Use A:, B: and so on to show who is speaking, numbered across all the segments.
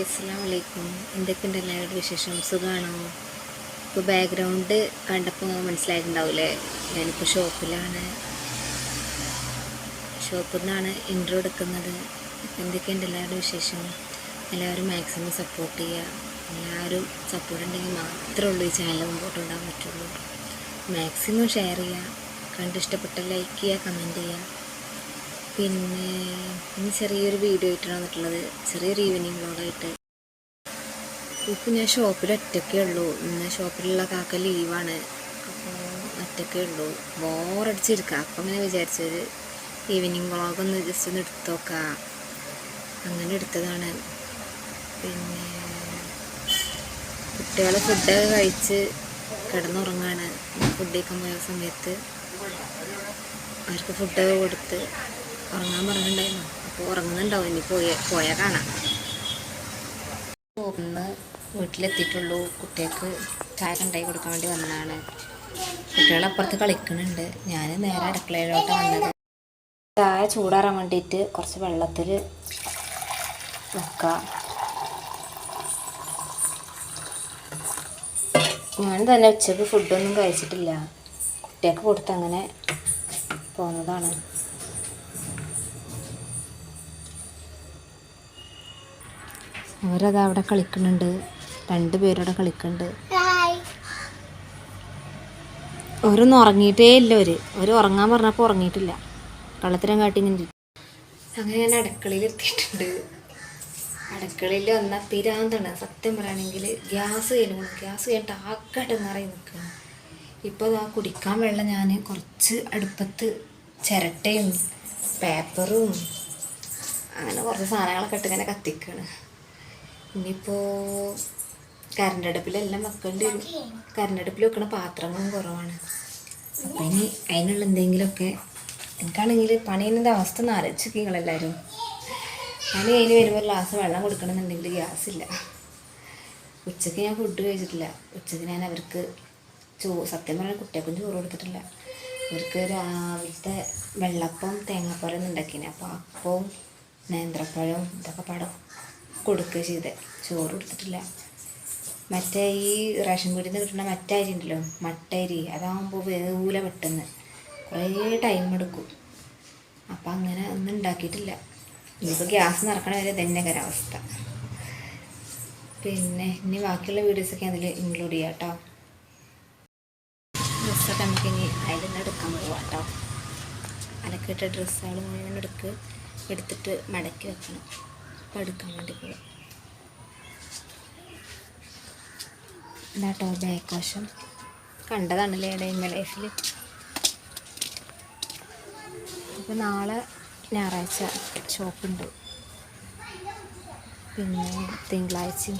A: Hi അസ്സാം വലൈക്കും എന്തൊക്കെയുണ്ട് എല്ലാവരുടെ വിശേഷം? സുഖമാണോ ഇപ്പോൾ ബാക്ക്ഗ്രൗണ്ട് കണ്ടപ്പോൾ മനസ്സിലായിട്ടുണ്ടാവില്ലേ ഞാനിപ്പോൾ ഷോപ്പിലാണ് ഷോപ്പിൽ നിന്നാണ് ഇൻട്രോ എടുക്കുന്നത് എന്തൊക്കെയുണ്ട് എല്ലാവരുടെ വിശേഷം? എല്ലാവരും മാക്സിമം സപ്പോർട്ട് ചെയ്യുക എല്ലാവരും സപ്പോർട്ട് ഉണ്ടെങ്കിൽ മാത്രമേ ഉള്ളൂ ഈ ചാനൽ മുമ്പോട്ട് ഉണ്ടാകാൻ പറ്റുള്ളൂ മാക്സിമം ഷെയർ ചെയ്യുക കണ്ടിഷ്ടപ്പെട്ട ലൈക്ക് ചെയ്യുക കമന്റ് ചെയ്യുക പിന്നെ ഇനി ചെറിയൊരു വീഡിയോ ആയിട്ടാണ് വന്നിട്ടുള്ളത്. ചെറിയൊരു ഈവനിങ് വ്ളോഗായിട്ട് ഇപ്പം ഞാൻ ഷോപ്പിൽ ഒറ്റയ്ക്കേ ഉള്ളൂ. ഇന്ന് ഷോപ്പിലുള്ള കാക്ക ലീവാണ് അപ്പോൾ ഒറ്റയ്ക്കേ ഉള്ളൂ. ബോറടിച്ചിരിക്കുക അപ്പം അങ്ങനെ വിചാരിച്ചൊരു ഈവനിങ് വ്ളോഗൊന്ന് ജസ്റ്റ് ഒന്ന് എടുത്തു നോക്കാം അങ്ങനെ എടുത്തതാണ്. പിന്നെ കുട്ടികൾ ഫുഡൊക്കെ കഴിച്ച് കിടന്നുറങ്ങാണ്. ഫുഡ് കഴിക്കാൻ പോയ സമയത്ത് അവർക്ക് ഫുഡൊക്കെ കൊടുത്ത് ഉറങ്ങാൻ പറഞ്ഞിട്ടുണ്ടായിരുന്നു. അപ്പോൾ ഉറങ്ങുന്നുണ്ടാവും. ഇനി പോയ പോയാൽ കാണാം. ഒന്ന് വീട്ടിലെത്തിയിട്ടുള്ളൂ. കുട്ടികൾക്ക് ചായ കണ്ടായി കൊടുക്കാൻ വേണ്ടി വന്നതാണ്. കുട്ടികൾ അപ്പുറത്ത് കളിക്കുന്നുണ്ട്. ഞാൻ നേരെ അടുക്കളയിലോട്ട് വന്നത്. ചായ ചൂടാറാൻ വേണ്ടിയിട്ട് കുറച്ച് വെള്ളത്തിൽ വെക്കാം. ഞാൻ തന്നെ ഉച്ചയ്ക്ക് ഫുഡൊന്നും കഴിച്ചിട്ടില്ല. കുട്ടികൾക്ക് കൊടുത്ത് അങ്ങനെ പോന്നതാണ്. അവരത് അവിടെ കളിക്കുന്നുണ്ട്. രണ്ട് പേരവിടെ കളിക്കുന്നുണ്ട്. അവരൊന്നും ഉറങ്ങിയിട്ടേ ഇല്ല ഒരു ഒരു ഉറങ്ങാൻ പറഞ്ഞപ്പോൾ ഉറങ്ങിയിട്ടില്ല. കള്ളത്തരം കാട്ടി ഇങ്ങനെ. അങ്ങനെ ഞാൻ അടുക്കളയിൽ എത്തിയിട്ടുണ്ട്. അടുക്കളയിൽ വന്ന പിരാന്താണ് സത്യം പറയുകയാണെങ്കിൽ ഗ്യാസ് കഴിഞ്ഞു ഗ്യാസ് കഴിഞ്ഞിട്ട് ആക്കാട്ട് നിറയെ നിൽക്കുകയാണ്. ഇപ്പോൾ ആ കുടിക്കാൻ വെള്ളം ഞാൻ കുറച്ച് അടുപ്പത്ത് ചിരട്ടയും പേപ്പറും അങ്ങനെ കുറച്ച് സാധനങ്ങളൊക്കെ ഇട്ട് ഇങ്ങനെ കത്തിക്കാണ് ഇനിയിപ്പോൾ കരണ്ടടുപ്പിലെല്ലാം വെക്കേണ്ടി വരും കരണ്ടടുപ്പിൽ വെക്കണ പാത്രങ്ങളും കുറവാണ്. അപ്പം ഇനി അതിനുള്ള എന്തെങ്കിലുമൊക്കെ എനിക്കാണെങ്കിൽ പണിയുന്നതിന്റെ അവസ്ഥ ഒന്ന് ആലോചിച്ച് നിങ്ങളെല്ലാവരും പണി കഴിഞ്ഞ് വരുമ്പോൾ ഗ്ലാസ് വെള്ളം കൊടുക്കണമെന്നുണ്ടെങ്കിൽ ഗ്യാസ് ഇല്ല. ഉച്ചയ്ക്ക് ഞാൻ ഫുഡ് കഴിച്ചിട്ടില്ല. ഉച്ചയ്ക്ക് ഞാൻ അവർക്ക് ചോ സത്യം പറഞ്ഞാൽ കുട്ടികൾക്കും ചോറ് കൊടുത്തിട്ടില്ല. അവർക്ക് രാവിലത്തെ വെള്ളപ്പം തേങ്ങാപ്പാലൊന്നും ഉണ്ടാക്കിന് അപ്പോൾ അപ്പവും നേന്ത്രപ്പഴവും ഇതൊക്കെ പടം കൊടുക്കുക ചെയ്തത് ചോറ് കൊടുത്തിട്ടില്ല. മറ്റേ ഈ റേഷൻ വീട്ടിൽ നിന്ന് കിട്ടുന്ന മറ്റേ അരി ഉണ്ടല്ലോ മട്ട അരി അതാകുമ്പോൾ വേവൂല പെട്ടെന്ന്. കുറേ ടൈം എടുക്കും. അപ്പം അങ്ങനെ ഒന്നും ഉണ്ടാക്കിയിട്ടില്ല. ഇനിയിപ്പോൾ ഗ്യാസ് നിറക്കണ വരെ തന്നെ കരാവസ്ഥ പിന്നെ ഇനി ബാക്കിയുള്ള വീഡിയോസൊക്കെ അതിൽ ഇൻക്ലൂഡ് ചെയ്യാം കേട്ടോ ഡ്രസ്സൊക്കെ നമുക്ക് ഇനി അതിൽ നിന്ന് എടുക്കാൻ പോവാം കേട്ടോ അലക്കിട്ട ഡ്രസ്സുകൾ മുഴുവൻ എടുക്ക് എടുത്തിട്ട് മടക്കി വെക്കണം. അപ്പം എടുക്കാൻ വേണ്ടി പോകാം ഇതാട്ടോ ബാക്ക് വശം കണ്ടതാണല്ലേ ഡൈമ ലൈഫിൽ അപ്പോൾ നാളെ ഞായറാഴ്ച ഷോപ്പുണ്ട് പിന്നെ തിങ്കളാഴ്ചയും.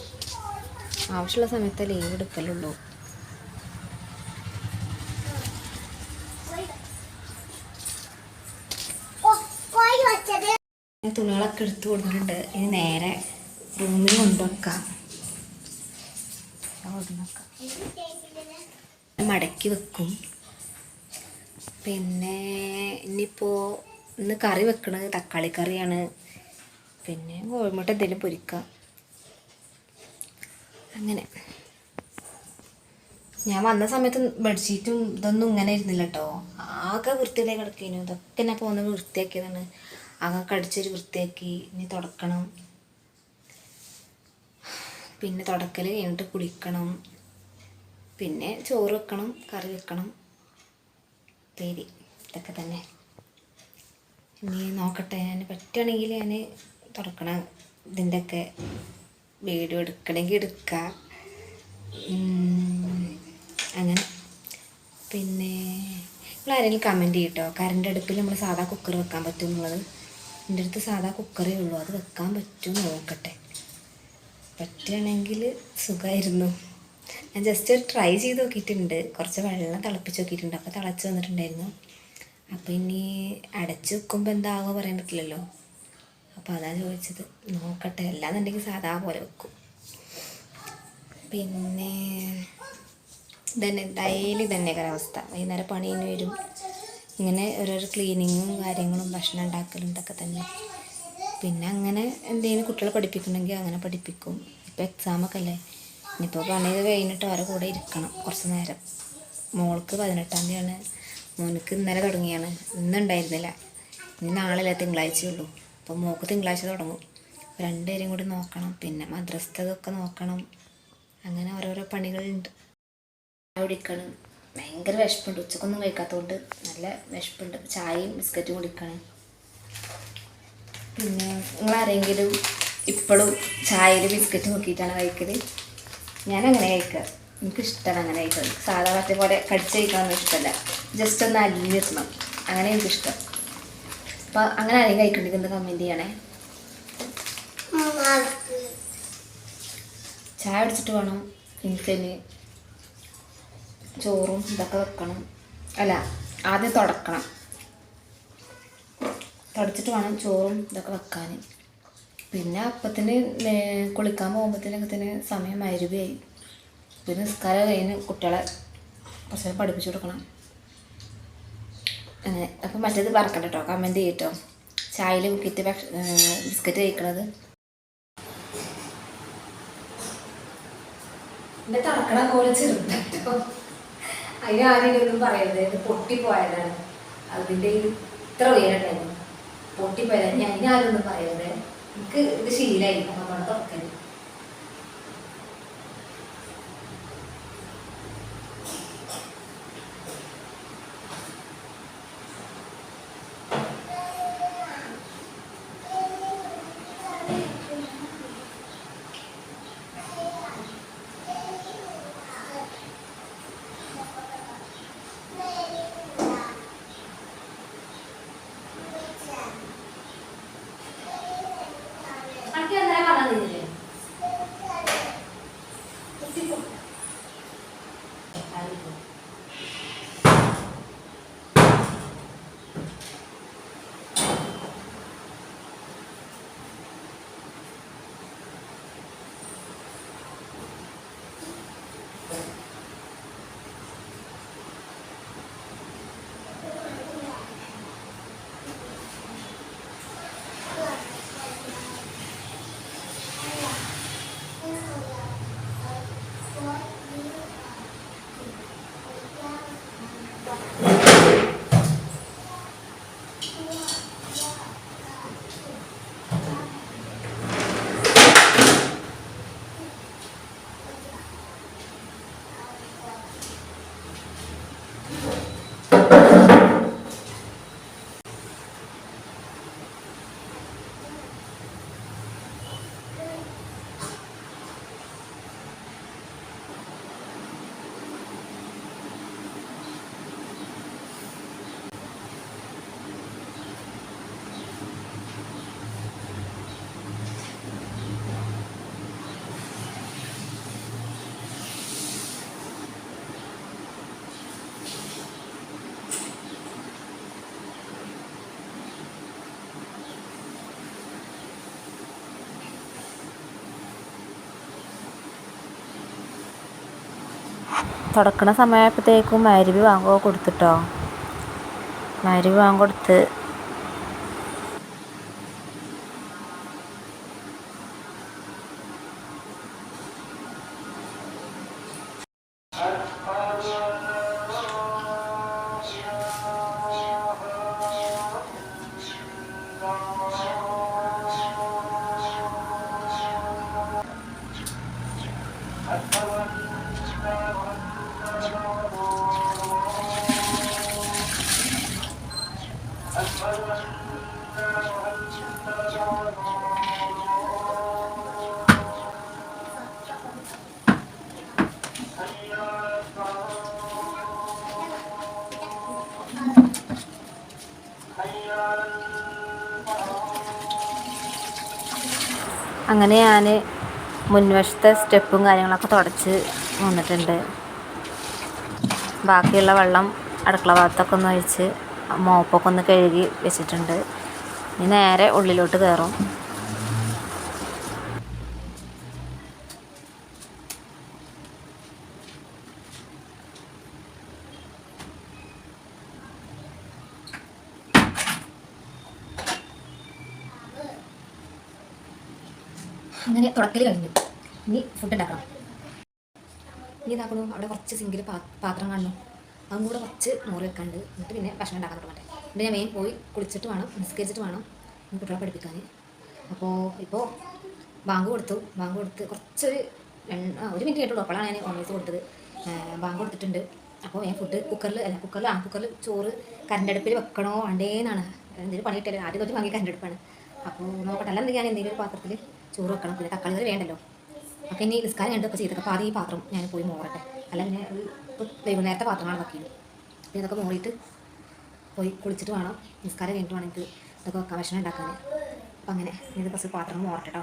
A: ആവശ്യമുള്ള സമയത്ത് ലീവ് എടുക്കലുള്ളൂ. ഞാൻ തുണികളൊക്കെ എടുത്തു കൊടുത്തിട്ടുണ്ട്. ഇനി നേരെ റൂമിൽ കൊണ്ടുവെക്കാം. മടക്കി വെക്കും. പിന്നെ ഇനിയിപ്പോൾ ഇന്ന് കറി വെക്കണത് തക്കാളി കറിയാണ്. പിന്നെ കോഴിമുട്ട എന്തെങ്കിലും പൊരിക്കാം. അങ്ങനെ. ഞാൻ വന്ന സമയത്ത് ബെഡ്ഷീറ്റും ഇതൊന്നും ഇങ്ങനെ ഇരുന്നില്ല കേട്ടോ ആകെ വൃത്തിയുടെ കിടക്കേനു. ഇതൊക്കെ ഞാൻ പോകുന്നത് വൃത്തിയാക്കിയതാണ്. ആകെ കടിച്ചൊരു വൃത്തിയാക്കി ഇനി തുടക്കണം. പിന്നെ തുടക്കൽ കഴിഞ്ഞിട്ട് കുളിക്കണം. പിന്നെ ചോറ് വെക്കണം കറി വെക്കണം. പേരി ഇതൊക്കെ തന്നെ. ഇനി നോക്കട്ടെ ഞാൻ പറ്റുകയാണെങ്കിൽ ഞാൻ തുറക്കണം ഇതിന്റെയൊക്കെ വീഡിയോ എടുക്കണമെങ്കിൽ എടുക്കാം. അങ്ങനെ. പിന്നെ നിങ്ങൾ ആരെങ്കിലും കമന്റ് ചെയ്യട്ടോ? കറണ്ട് അടുപ്പിൽ നമ്മൾ സാധാ കുക്കർ വെക്കാൻ പറ്റും എന്നുള്ളത്. എന്റെ അടുത്ത് സാധാ കുക്കറേ ഉള്ളൂ. അത് വെക്കാൻ പറ്റും നോക്കട്ടെ. പറ്റുകയാണെങ്കിൽ സുഖമായിരുന്നു. ഞാൻ ജസ്റ്റ് ഒരു ട്രൈ ചെയ്ത് നോക്കിയിട്ടുണ്ട്. കുറച്ച് വെള്ളം തിളപ്പിച്ച് നോക്കിയിട്ടുണ്ട്. അപ്പോൾ തിളച്ച് വന്നിട്ടുണ്ടായിരുന്നു. അപ്പോൾ ഇനി അടച്ച് വെക്കുമ്പോൾ എന്താകുമോ പറയാൻ പറ്റില്ലല്ലോ. അപ്പോൾ അതാണ് ചോദിച്ചത്. നോക്കട്ടെ. അല്ലാന്നുണ്ടെങ്കിൽ സാധാ പോലെ വെക്കും. പിന്നെ ഇതന്നെ ഡെയിലി തന്നെ അവസ്ഥ വൈകുന്നേരം പണിയിന് വരും ഇങ്ങനെ ഓരോരോ ക്ലീനിങ്ങും കാര്യങ്ങളും ഭക്ഷണം ഉണ്ടാക്കലും ഇതൊക്കെ തന്നെ. പിന്നെ അങ്ങനെ എന്തെങ്കിലും കുട്ടികളെ പഠിപ്പിക്കണമെങ്കിൽ അങ്ങനെ പഠിപ്പിക്കും. ഇപ്പോൾ എക്സാമൊക്കെ അല്ലേ? ഇനിയിപ്പോൾ പണിയൊക്കെ കഴിഞ്ഞിട്ട് അവരെ കൂടെ ഇരിക്കണം കുറച്ച് നേരം. മോൾക്ക് പതിനെട്ടാം തീയതിയാണ്. മോനക്ക് ഇന്നലെ തുടങ്ങിയാണ്. ഇന്നുണ്ടായിരുന്നില്ല ഇനി നാളെ തിങ്കളാഴ്ചയുള്ളൂ. അപ്പോൾ മോൾക്ക് തിങ്കളാഴ്ച തുടങ്ങും. രണ്ടുപേരും കൂടി നോക്കണം. പിന്നെ മദ്രസ്ഥതൊക്കെ നോക്കണം. അങ്ങനെ ഓരോരോ പണികളുണ്ട്. കുടിക്കണം. ഭയങ്കര വിശപ്പുണ്ട്. ഉച്ചക്കൊന്നും കഴിക്കാത്തതുകൊണ്ട് നല്ല വിശപ്പുണ്ട്. ചായയും ബിസ്ക്കറ്റും കുടിക്കണം പിന്നെ നിങ്ങളാരെങ്കിലും ഇപ്പോഴും ചായയിൽ ബിസ്ക്കറ്റ് നോക്കിയിട്ടാണ് കഴിക്കൽ? ഞാൻ അങ്ങനെ കഴിക്കുക എനിക്കിഷ്ടമാണ് അങ്ങനെ കഴിക്കുന്നത് സാധാ മറ്റേ പോലെ കടിച്ച് കഴിക്കാനൊന്നും ഇഷ്ടമല്ല ജസ്റ്റ് ഒന്ന് അലിഞ്ഞിട്ടണം അങ്ങനെ എനിക്കിഷ്ടം. അപ്പോൾ അങ്ങനെ ആരെയും കഴിക്കണ്ടെങ്കിൽ ഒന്ന് കമന്റ് ചെയ്യണേ. ചായ അടിച്ചിട്ട് വേണം. എനിക്കതിന് ചോറും ഇതൊക്കെ വെക്കണം. അല്ല ആദ്യം തുടക്കണം. തുടച്ചിട്ട് വേണം ചോറും ഇതൊക്കെ വെക്കാൻ പിന്നെ അപ്പത്തിന് കുളിക്കാൻ പോകുമ്പോഴത്തേനൊക്കെ തന്നെ സമയം അരുവിയായി പിന്നെ നിസ്കാരം കഴിഞ്ഞ് കുട്ടികളെ കുറച്ച് പഠിപ്പിച്ചു കൊടുക്കണം. അങ്ങനെ അപ്പം മറ്റേത് പറക്കണ്ട കേട്ടോ കമന്റ് ചെയ്യട്ടോ. ചായയിൽ കുക്കിറ്റ് ഭക്ഷ ബിസ്ക്കറ്റ് കഴിക്കണത്. എന്റെ തറക്കണ പോലെ ചെറുതായിട്ടോ. അതിന് ആരെങ്കിലും പറയരുത്. ഇത് പൊട്ടിപ്പോയതാണ്. അതിന്റെ ഇത്ര ഉയരണ്ടായിരുന്നു പൊട്ടിപ്പോയതാണ്. ഞാൻ ആരും ഒന്നും പറയരുത്. എനിക്ക് ഇത് ശീലമായി അപ്പൊ അവിടെ തുറക്കൽ തുടക്കണ സമയമായപ്പോഴത്തേക്കും മരുവി വാങ്ങുക കൊടുത്തിട്ടോ? മരുവി വാങ്ങി കൊടുത്ത് അങ്ങനെ ഞാൻ മുൻവശത്തെ സ്റ്റെപ്പും കാര്യങ്ങളൊക്കെ തുടച്ച് വന്നിട്ടുണ്ട്. ബാക്കിയുള്ള വെള്ളം അടുക്കള ഭാഗത്തൊക്കെ ഒന്ന് ഒഴിച്ച് മോപ്പൊക്കെ ഒന്ന് കഴുകി വെച്ചിട്ടുണ്ട്. ഇനി നേരെ ഉള്ളിലോട്ട് കയറും തുടക്കൽ കഴിഞ്ഞു. ഇനി ഫുഡ് ഉണ്ടാക്കണം ഇനി ഇതാക്കണു അവിടെ കുറച്ച് സിങ്കിൽ പാത്രം കാണണം. അതും കൂടെ കുറച്ച് മോറി വെക്കാണ്ട് എന്നിട്ട് പിന്നെ ഭക്ഷണം ഉണ്ടാക്കാൻ തുടങ്ങട്ടെ എന്നിട്ട് ഞാൻ മെയിൻ പോയി കുളിച്ചിട്ട് വേണം നിസ്കരിച്ചിട്ട് വേണം കുട്ടികളെ പഠിപ്പിക്കാൻ അപ്പോൾ ഇപ്പോൾ ബാങ്ക് കൊടുത്തു. ബാങ്ക് കൊടുത്ത് കുറച്ചൊരു ഒരു മിനിറ്റ് കേട്ടുള്ളൂ അപ്പോഴാണ് ഞാൻ ഓൺലൈസ് കൊടുത്തത്. ബാങ്ക് കൊടുത്തിട്ടുണ്ട്. അപ്പോൾ ഞാൻ ഫുഡ് കുക്കറിൽ അല്ല കുക്കറിൽ ആ കുക്കറിൽ ചോറ് കറണ്ട് അടുപ്പിൽ വെക്കണോ വേണ്ടേന്നാണ്. എന്തെങ്കിലും പണി കിട്ടിയാലും ആദ്യം തൊട്ട് ബാങ്കിൽ കറണ്ട് അടുപ്പാണ്. അപ്പോൾ നോക്കട്ടെ. അല്ലാതെ ഞാൻ എന്തെങ്കിലും ഒരു പാത്രത്തിൽ ചോറ് വെക്കണം പിന്നെ തക്കാളി കറി വേണ്ടല്ലോ. അപ്പോൾ ഇനി നിസ്കാരം കണ്ടൊക്കെ ചെയ്തൊക്കെ അപ്പോൾ ആദ്യം ഈ പാത്രം ഞാൻ പോയി മോറട്ടെ. അല്ല പിന്നെ ഇപ്പോൾ വൈകുന്നേരത്തെ പാത്രങ്ങളാണ് വെക്കിയത് അപ്പോൾ ഇതൊക്കെ മോറിയിട്ട് പോയി കുളിച്ചിട്ട് വേണം. നിസ്കാരം കഴിഞ്ഞിട്ട് വേണം എനിക്ക് ഇതൊക്കെ ഭക്ഷണം ഉണ്ടാക്കാൻ അപ്പം അങ്ങനെ ഇത് കുറച്ച് പാത്രം മോറട്ടെ കേട്ടോ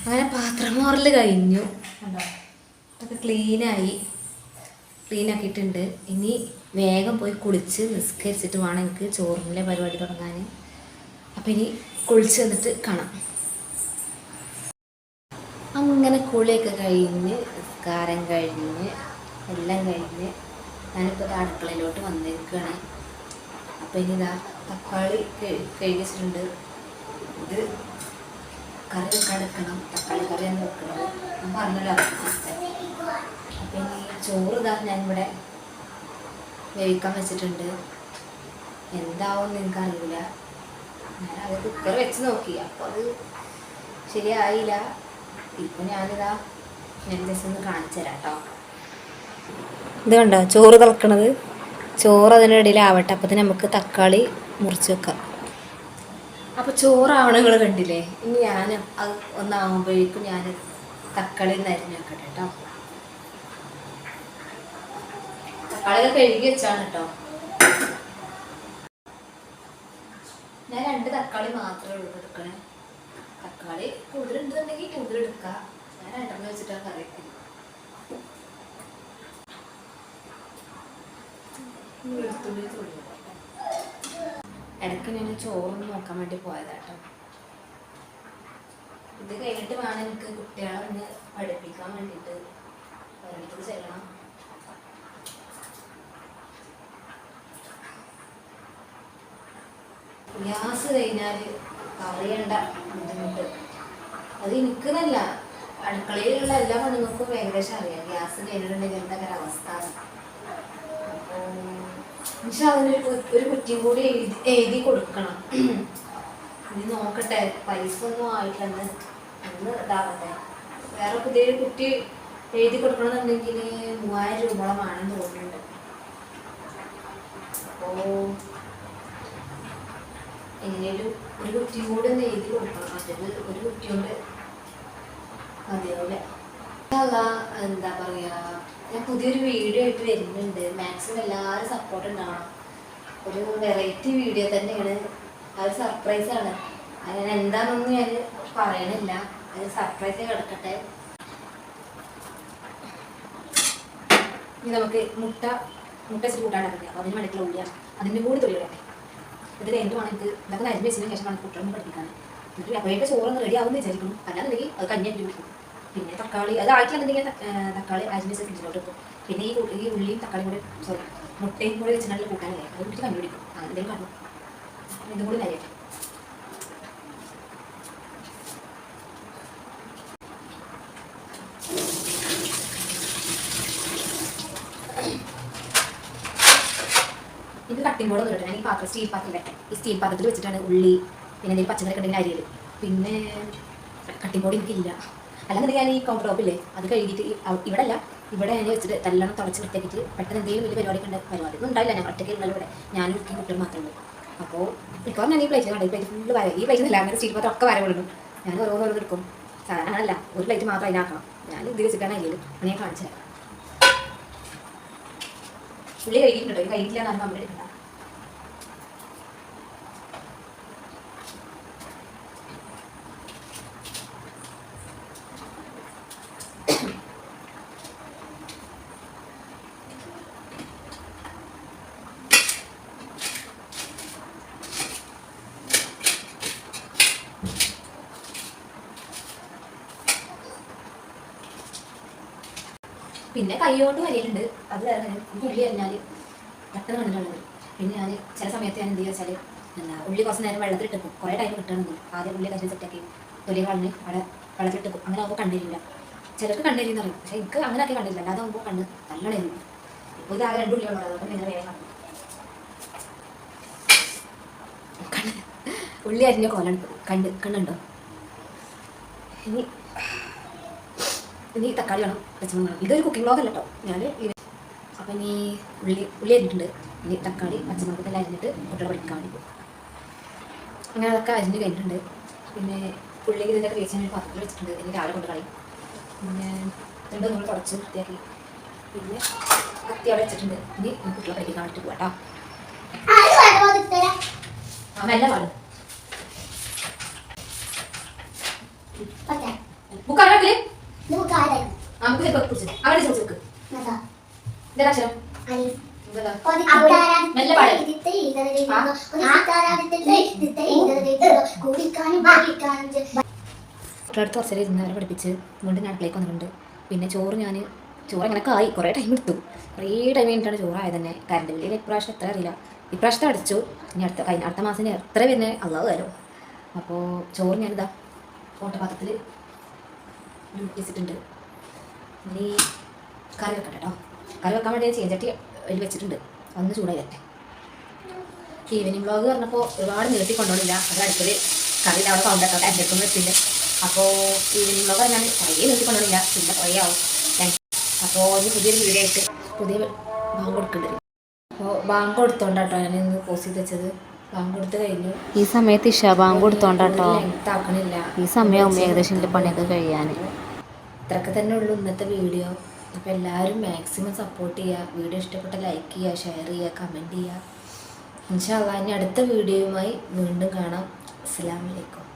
A: അങ്ങനെ പാത്രം മോറൽ കഴിഞ്ഞു. അതൊക്കെ ക്ലീനായി ക്ലീൻ ആക്കിയിട്ടുണ്ട്. ഇനി വേഗം പോയി കുളിച്ച് നിസ്കരിച്ചിട്ട് വേണം എനിക്ക് ചോറിന്റെ പരിപാടി തുടങ്ങാൻ. അപ്പം ഇനി കുളിച്ച് വന്നിട്ട് കാണാം. അങ്ങനെ കുളിയൊക്കെ കഴിഞ്ഞ് നിസ്കാരം കഴിഞ്ഞ് എല്ലാം കഴിഞ്ഞ് ഞാനിപ്പോൾ ഒരു അടുക്കളയിലോട്ട് വന്നിരിക്കുകയാണ് അപ്പം ഇനി ഇതാ തക്കാളി കഴി- ഇത് കറി വെക്കാൻ എടുക്കണം. തക്കാളി കറിയാണ് വെക്കുന്നത് ഞാൻ പറഞ്ഞല്ലോ. അപ്പം ഞാൻ ചോറ് വേവിക്കാൻ വെച്ചിട്ടുണ്ട്. എന്താവും നിങ്ങൾക്ക് അറിയില്ല അത് കുക്കർ വെച്ച് നോക്കി. അപ്പോൾ അത് ശരിയായില്ല. ഇപ്പം ഞാനിതാ ഞാൻ ജസ്റ്റ് ഒന്ന് കാണിച്ചു തരാം കേട്ടോ ഇത് കണ്ടോ? ചോറ് തിളക്കണത്. ചോറ് അതിനിടയിലാവട്ടെ അപ്പത്തിന് നമുക്ക് തക്കാളി മുറിച്ച് വെക്കാം. അപ്പോൾ ചോറാവണ നിങ്ങൾ കണ്ടില്ലേ? ഇനി ഞാൻ അത് ഒന്നാവുമ്പോഴേക്കും ഞാൻ തക്കാളി നരിഞ്ഞു വെക്കട്ടെ കേട്ടോ തക്കാളിയൊക്കെ കഴുകി വെച്ചാണ് കേട്ടോ ഞാൻ രണ്ട് തക്കാളി മാത്രമേ ഉള്ളൂ എടുക്കണേ. തക്കാളി കൂടുതലുണ്ടെന്നുണ്ടെങ്കിൽ കൂടുതൽ എടുക്കുക ഞാൻ രണ്ടെണ്ണം വെച്ചിട്ടാണ് കറി വെക്കുന്നത്. വെളുത്തുള്ളി തുള്ളി ഇടയ്ക്ക് ഞാൻ ചോറൊന്ന് നോക്കാൻ വേണ്ടി പോയതാട്ടോ ഇത് കഴിഞ്ഞിട്ട് വേണം എനിക്ക് കുട്ടികളെ ഒന്ന് പഠിപ്പിക്കാൻ വേണ്ടിയിട്ട്. ഒരിടത്ത് ചെല്ലണം. ഗ്യാസ് കഴിഞ്ഞാൽ പറയണ്ട ബുദ്ധിമുട്ട്. അത് എനിക്കെന്നല്ല. അടുക്കളയിലുള്ള എല്ലാ പെണ്ണുങ്ങൾക്കും ഏകദേശം അറിയാം. ഗ്യാസ് കഴിഞ്ഞിട്ടുണ്ടെങ്കിൽ എന്തൊക്കെ അവസ്ഥ പക്ഷെ അതിനൊരു ഒരു കുറ്റിയും കൂടി എഴുതി എഴുതി കൊടുക്കണം. ഇനി നോക്കട്ടെ. പൈസ ഒന്നും ആയിട്ടെന്ന് ഒന്ന് ഇതാവട്ടെ. വേറെ പുതിയൊരു കുറ്റി എഴുതി കൊടുക്കണമെന്നുണ്ടെങ്കിൽ മൂവായിരം രൂപയോളം വേണമെന്ന് തോന്നുന്നുണ്ട്. അപ്പോൾ എങ്ങനെയൊരു ഒരു കുറ്റിയും കൂടെ ഒന്ന് എഴുതി കൊടുക്കണം. മറ്റേത് ഒരു കുറ്റി കൊണ്ട് മതിയാവില്ല എന്താ പറയാ ഞാൻ പുതിയൊരു വീഡിയോ ആയിട്ട് വരുന്നുണ്ട്. മാക്സിമം എല്ലാവരും സപ്പോർട്ട് ഉണ്ടാവണം. ഒരു വെറൈറ്റി വീഡിയോ തന്നെയാണ്. അത് സർപ്രൈസ് ആണ്. അത് ഞാൻ എന്താണെന്നൊന്നും ഞാൻ പറയണില്ല. അത് സർപ്രൈസ് കിടക്കട്ടെ. ഇനി നമുക്ക് മുട്ട മുട്ട അപ്പോൾ അതിന് വേണ്ടിയിട്ടുള്ള ഉള്ളിയാണ്. അതിന്റെ കൂടി വേണ്ടേ ഇത് എന്തുമാണ് എനിക്ക് ഇത്? ഇതൊക്കെ അരിഞ്ഞ് വെച്ചതിന് ശേഷം വേണം കുട്ടികളൊന്ന് പഠിപ്പിക്കാൻ എന്നിട്ട് അപ്പോഴേക്ക് ചോറൊന്ന് റെഡി ആവുമെന്ന് വിചാരിക്കുന്നു. അല്ലാന്നുണ്ടെങ്കിൽ അത് കഞ്ഞി വെക്കും പിന്നെ തക്കാളി അത് ആയിട്ടില്ലെന്നുണ്ടെങ്കിൽ ത- തക്കാളി അരിഞ്ഞ് വെച്ച് ഫ്രിഡ്ജിലോട്ട് വെക്കും. പിന്നെ ഈ ഈ ഉള്ളിയും തക്കാളിയും കൂടെ സോറി മുട്ടയും കൂടെ വെച്ചിട്ടുണ്ടെങ്കിൽ നല്ല കൂട്ടാനല്ലേ? അത് കുട്ടി കണ്ടുപിടിക്കും. എന്തെങ്കിലും കാണും ഇതും കൂടി നല്ലത് കട്ടിംഗ് ബോർഡ് ഞാൻ ഈ പാത്രം സ്റ്റീൽ പാത്രം വെട്ടെ ഈ സ്റ്റീൽ പാത്രത്തിൽ വെച്ചിട്ടാണ് ഉള്ളി പിന്നെ എന്തെങ്കിലും പച്ചക്കറി ഉണ്ടെങ്കിൽ അരിയൽ പിന്നെ ബോർഡ് എനിക്കില്ല. അല്ലാന്നുണ്ടെങ്കിൽ ഞാൻ ഈ കൗണ്ടർ ടോപ്പില്ലേ അത് കഴുകിയിട്ട് ഈ ഇവിടെ അല്ല ഇവിടെ ഞാൻ വെച്ചിട്ട് നല്ലോണം തുടച്ച് വൃത്തിയാക്കിയിട്ട് പെട്ടെന്ന് എന്തെങ്കിലും വലിയ പരിപാടി ഉണ്ട് പരിപാടി ഒന്നും ഉണ്ടായില്ല ഞാൻ ഒറ്റയ്ക്ക് ഉള്ളത് ഇവിടെ. ഞാനും എനിക്ക് കുട്ടികൾ മാത്രമേ ഉള്ളൂ. അപ്പോൾ മിക്കവാറും ഞാൻ ഈ പ്ലേറ്റ് കണ്ടു. ഈ പ്ലേറ്റ് ഫുള്ള് വര ഈ പ്ലേറ്റ് അങ്ങനെ സ്റ്റീൽ പാത്രം ഒക്കെ വരെ വിടുന്നു ഞാൻ ഓരോന്നോരോ എടുക്കും. സാധാരണ അല്ല ഒരു പ്ലേറ്റ് മാത്രം അതിനാക്കണം. ഞാൻ ഇത് വെച്ചിട്ടാണ് അയ്യൽ ഞാൻ കാണിച്ചു തരാം. ഉള്ളി കഴിക്കുന്നുണ്ടോ ഇത് കഴിക്കില്ല എന്നാണ് നമ്മൾ എടുക്കണ്ട. പിന്നെ കൈകൊണ്ട് വരയിലുണ്ട് അത് വേറെ കാര്യം. ഉള്ളി അരിഞ്ഞാൽ പെട്ടെന്ന് കണ്ടിട്ടുള്ളത് പിന്നെ ഞാൻ ചില സമയത്ത് ഞാൻ എന്ത് ചെയ്യുക എന്താ ഉള്ളി കുറച്ച് നേരം വെള്ളത്തിലിട്ടേക്കും കുറേ ടൈം കിട്ടണമെങ്കിൽ ആദ്യം ഉള്ളി കശി സെറ്റാക്കി തൊലി കളഞ്ഞ് അവിടെ വെള്ളത്തിലിട്ടേക്കും അങ്ങനെ ആകുമ്പോൾ കണ്ടില്ല ചിലർക്ക് കണ്ടിരിന്ന് പറയും. പക്ഷെ എനിക്ക് അങ്ങനെ ആക്കി കണ്ടില്ല അല്ലാതെ ആകുമ്പോൾ കണ്ണ് നല്ലോണം ഇപ്പോൾ ഇത് ആകെ രണ്ട് ഉള്ളിയുള്ളത് അതുകൊണ്ട് നിങ്ങൾ വേഗം ഉള്ളി അരിഞ്ഞ കൊല. കണ്ട് കണ്ണുണ്ടോ? ഇനി ഇനി തക്കാളി വേണം. പച്ചമുളക് വേണം. ഇതൊരു കുക്കിംഗ് ബ്ലോഗ് അല്ല കേട്ടോ ഞാൻ അപ്പം ഇനി ഉള്ളി ഉള്ളി അരിഞ്ഞിട്ടുണ്ട്. ഇനി തക്കാളി പച്ചമുളക് എല്ലാം അരിഞ്ഞിട്ട് കുട്ടികളെ പഠിക്കാൻ വേണ്ടി പോകും. അങ്ങനെ അതൊക്കെ അരിഞ്ഞ് കഴിഞ്ഞിട്ടുണ്ട്. പിന്നെ ഉള്ളി ഇതിന്റെ വേസ്റ്റ് ഞാൻ പാത്രത്തിൽ വെച്ചിട്ടുണ്ട്. ഇനി രാവിലെ കൊണ്ട് കളയും. പിന്നെ രണ്ട് നമ്മൾ തുടച്ച് വൃത്തിയാക്കി. പിന്നെ കത്തി അവിടെ വെച്ചിട്ടുണ്ട്. ഇനി കുട്ടികളെ പഠിക്കാൻ വേണ്ടിയിട്ട് പോകാം കേട്ടോ ആ നല്ല പാടും. ബുക്കാണല്ലേ ആ ബുക്ക് ചെറുപ്പം പിടിച്ചത് അവിടെ ചോദിച്ചു നോക്ക്. ഇതാ അക്ഷരം? ഇതാ മെല്ലെ പാട്. അടുത്ത് കുറച്ച് നേരം ഇരുന്ന് അവരെ പഠിപ്പിച്ച് വീണ്ടും അടുക്കളയ്ക്ക് വന്നിട്ടുണ്ട്. പിന്നെ ചോറ് ഞാൻ ചോറ് അങ്ങനെയൊക്കെ ആയി. കുറേ ടൈം എടുത്തു. കുറേ ടൈം കഴിഞ്ഞിട്ടാണ് ചോറായത് തന്നെ. കറണ്ട് ബില്ലിൽ ഇപ്രാവശ്യം എത്ര അറിയില്ല. ഇപ്രാവശ്യത്തെ അടച്ചു. ഇനി അടുത്ത കഴിഞ്ഞ അടുത്ത മാസം ഇനി എത്ര വരുന്നത് അള്ളാഹ് തരും. അപ്പോൾ ചോറ് ഞാനിതാ ഓട്ടപാത്രത്തിൽ വെച്ചിട്ടുണ്ട് ഇനി കറി വെക്കട്ടെ കേട്ടോ കറി വെക്കാൻ വേണ്ടി ചീഞ്ചട്ടി അതിൽ വെച്ചിട്ടുണ്ട്. ഒന്ന് ചൂടായി തന്നെ ഈവനിങ് വ്ളോഗ് പറഞ്ഞപ്പോൾ ഒരുപാട് നീട്ടി കൊണ്ടുപോകില്ല അത് അടുത്തത് കറി അവിടെ കൗണ്ടട്ടോ എന്റെ വെച്ചിട്ടുണ്ട്. അപ്പോൾ ഈവനിങ് വ്ളോഗ് പറഞ്ഞാൽ കുറേ നീട്ടി കൊണ്ടുപോകില്ല പിന്നെ കുറേ ആവും. അപ്പോൾ ഇനി പുതിയൊരു വീഡിയോ ആയിട്ട് പുതിയ ബാങ്ക് കൊടുക്കേണ്ടി അപ്പോൾ ബാങ്ക് കൊടുത്തോണ്ടാട്ടോ ഞാൻ ഇന്ന് പോസ് ചെയ്ത് വെച്ചത്. ബാങ്ക് കൊടുത്ത് കഴിഞ്ഞു.
B: ഈ സമയത്ത് ഇഷ ബാങ്ക് കൊടുത്തോണ്ടാട്ടോ ഈ സമയം ഏകദേശം എന്റെ പണിയൊക്കെ കഴിയാൻ
A: ഇത്രയൊക്കെ തന്നെ ഉള്ളൂ ഇന്നത്തെ വീഡിയോ. അപ്പോൾ എല്ലാവരും മാക്സിമം സപ്പോർട്ട് ചെയ്യുക വീഡിയോ ഇഷ്ടപ്പെട്ട ലൈക്ക് ചെയ്യുക ഷെയർ ചെയ്യുക കമന്റ് ചെയ്യുക ഇൻഷാല്ല ഇനി അടുത്ത വീഡിയോയുമായി വീണ്ടും കാണാം. അസ്സാം വലൈക്കും